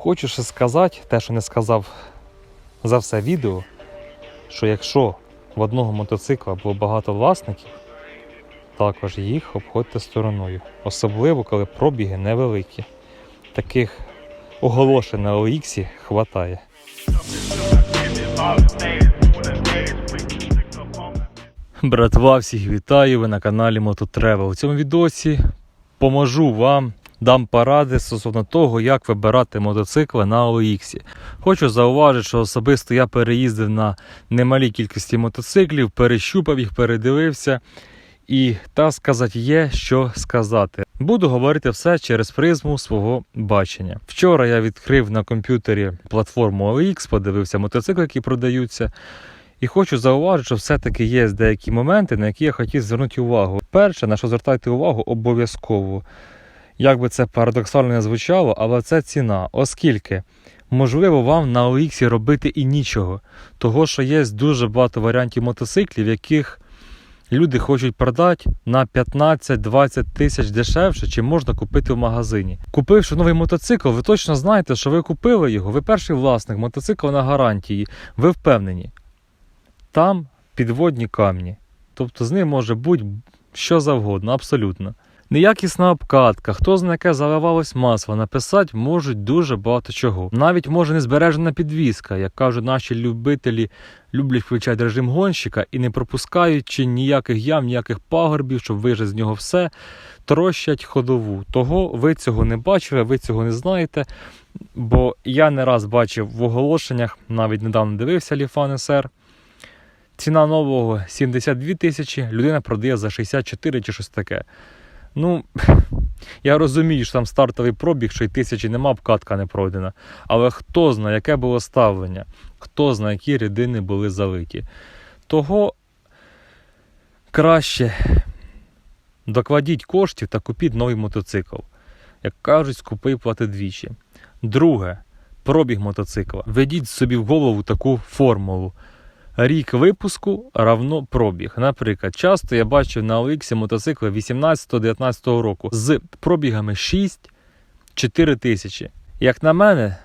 Хочу ще сказати, те, що не сказав за все відео, що якщо в одного мотоцикла було багато власників, також їх обходьте стороною. Особливо, коли пробіги невеликі. Таких оголошень на OX хватає. Братва, всіх вітаю! Ви на каналі Мототрева. У цьому відосі поможу вам, дам поради стосовно того, як вибирати мотоцикли на OX. Хочу зауважити, що особисто я переїздив на немалій кількості мотоциклів, перещупав їх, передивився. І так сказати, є що сказати. Буду говорити все через призму свого бачення. Вчора я відкрив на комп'ютері платформу OX, подивився мотоцикли, які продаються. І хочу зауважити, що все-таки є деякі моменти, на які я хотів звернути увагу. Перше, на що звертайте увагу, обов'язково. Як би це парадоксально не звучало, але це ціна, оскільки можливо вам на OX робити і нічого. Того, що є дуже багато варіантів мотоциклів, яких люди хочуть продати на 15-20 тисяч дешевше, чим можна купити в магазині. Купивши новий мотоцикл, ви точно знаєте, що ви купили його, ви перший власник, мотоцикл на гарантії, ви впевнені. Там підводні камні. Тобто з ним може бути що завгодно, абсолютно. Неякісна обкатка, хто знає, яке заливалось масло, написати можуть дуже багато чого. Навіть може незбережена підвіска, як кажуть наші любителі, люблять включати режим гонщика і не пропускаючи ніяких ям, ніяких пагорбів, щоб вижити з нього все, трощать ходову. Того ви цього не бачили, ви цього не знаєте. Бо я не раз бачив в оголошеннях, навіть недавно дивився Ліфан СР. Ціна нового 72 тисячі, людина продає за 64 чи щось таке. Ну, я розумію, що там стартовий пробіг, що й тисячі нема, обкатка не пройдена. Але хто знає, яке було ставлення, хто знає, які рідини були залиті. Того краще докладіть коштів та купіть новий мотоцикл. Як кажуть, скупий плати двічі. Друге, пробіг мотоцикла. Ведіть собі в голову таку формулу. Рік випуску равно пробіг. Наприклад, часто я бачив на OX мотоцикли 18-19 року з пробігами 6-4 тисячі. Як на мене,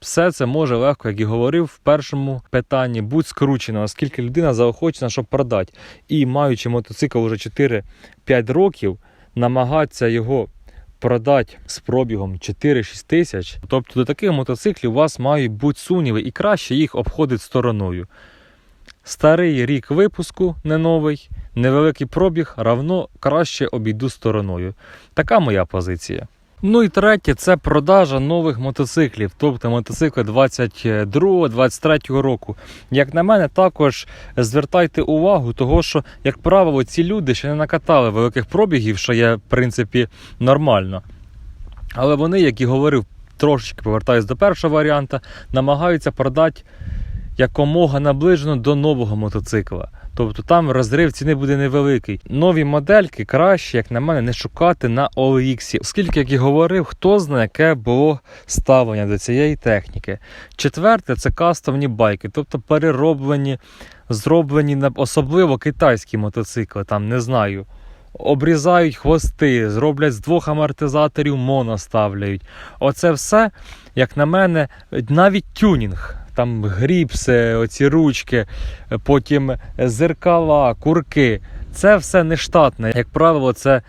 все це може легко, як і говорив в першому питанні, будь скручено, оскільки людина заохочена, щоб продати. І маючи мотоцикл вже 4-5 років, намагатися його продати з пробігом 4-6 тисяч. Тобто до таких мотоциклів у вас мають бути сумніви і краще їх обходити стороною. Старий рік випуску, не новий, невеликий пробіг, равно краще обійду стороною. Така моя позиція. Ну і третє це продажа нових мотоциклів, тобто мотоцикли 22-23 року. Як на мене, також звертайте увагу, того що, як правило, ці люди ще не накатали великих пробігів, що є в принципі нормально. Але вони, як і говорив, трошечки повертаюсь до першого варіанта, намагаються продати якомога наближено до нового мотоцикла. Тобто там розрив ціни буде невеликий. Нові модельки краще, як на мене, не шукати на OLX. Оскільки, як і говорив, хто знає, яке було ставлення до цієї техніки. Четверте це кастомні байки, тобто перероблені, зроблені на особливо китайські мотоцикли, там не знаю. Обрізають хвости, зроблять з двох амортизаторів моно ставляють. Оце все, як на мене, навіть тюнінг там гріпси, оці ручки, потім зеркала, курки. Це все не штатне. Як правило, це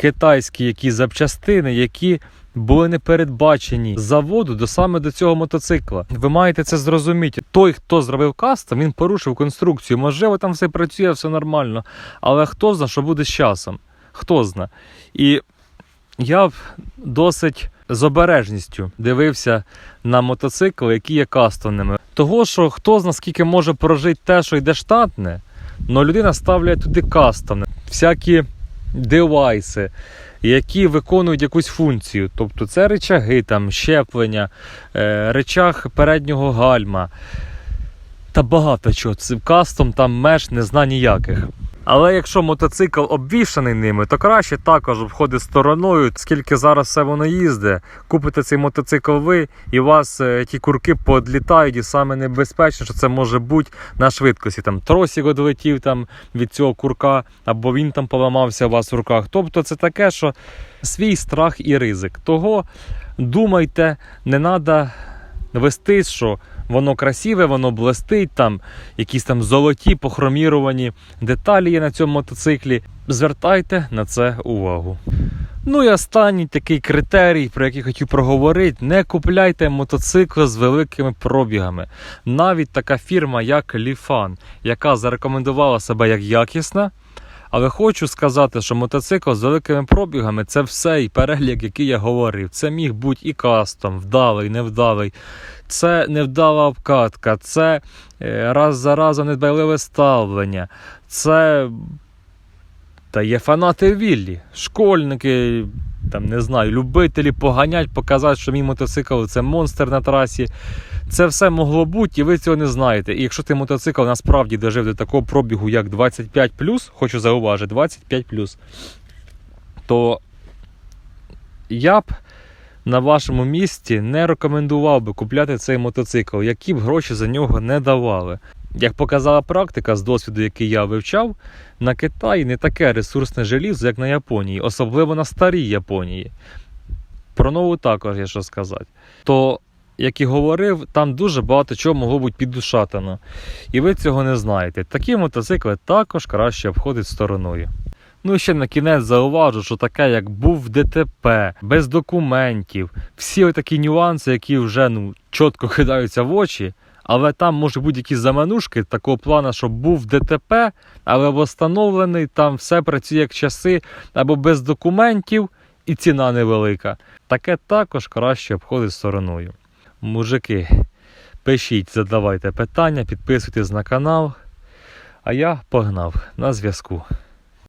китайські якісь запчастини, які були не передбачені заводу до саме до цього мотоцикла. Ви маєте це зрозуміти. Той, хто зробив кастом, він порушив конструкцію. Можливо, там все працює, все нормально. Але хто знає, що буде з часом? Хто знає. І я б досить з обережністю дивився на мотоцикли, які є кастомними. Того, що хто з нас скільки може прожити те, що йде штатне, але людина ставляє туди кастомне, всякі девайси, які виконують якусь функцію. Тобто це речаги, там, щеплення, е, речах переднього гальма. Та багато чого. Це кастом там меж не зна ніяких. Але якщо мотоцикл обвішаний ними, то краще також обходить стороною, скільки зараз все воно їздить. Купите цей мотоцикл ви, і у вас е, ті курки подлітають, і саме небезпечно, що це може бути на швидкості. Там тросик відлетів там від цього курка, або він там поламався у вас в руках. Тобто це таке, що свій страх і ризик. Того думайте, не треба вести, що воно красиве, воно блистить, там якісь там золоті похроміровані деталі є на цьому мотоциклі. Звертайте на це увагу. Ну і останній такий критерій, про який хотів проговорити: не купляйте мотоцикли з великими пробігами. Навіть така фірма, як Lifan, яка зарекомендувала себе як якісна. Але хочу сказати, що мотоцикл з великими пробігами це все і перелік, який я говорив. Це міг бути і кастом, вдалий, невдалий. Це невдала обкатка, це е, раз за разом недбайливе ставлення. Це та є фанати Віллі, школьники, там не знаю, любителі поганять, показати, що мій мотоцикл це монстр на трасі. Це все могло бути, і ви цього не знаєте. І якщо ти мотоцикл насправді дожив до такого пробігу, як 25, хочу зауважити, 25, то я б на вашому місці не рекомендував би купляти цей мотоцикл, які б гроші за нього не давали. Як показала практика з досвіду, який я вивчав, на Китаї не таке ресурсне желізо, як на Японії, особливо на старій Японії. Про нову також є що сказати. То, як і говорив, там дуже багато чого могло бути піддушатано. І ви цього не знаєте. Такі мотоцикли також краще обходить стороною. Ну і ще на кінець зауважу, що таке, як був ДТП, без документів, всі такі нюанси, які вже ну, чітко кидаються в очі. Але там може бути якісь заманушки такого плану, що був ДТП, але встановлений, там все працює як часи, або без документів, і ціна невелика. Таке також краще обходить стороною. Мужики, пишіть, задавайте питання, підписуйтесь на канал. А я погнав на зв'язку.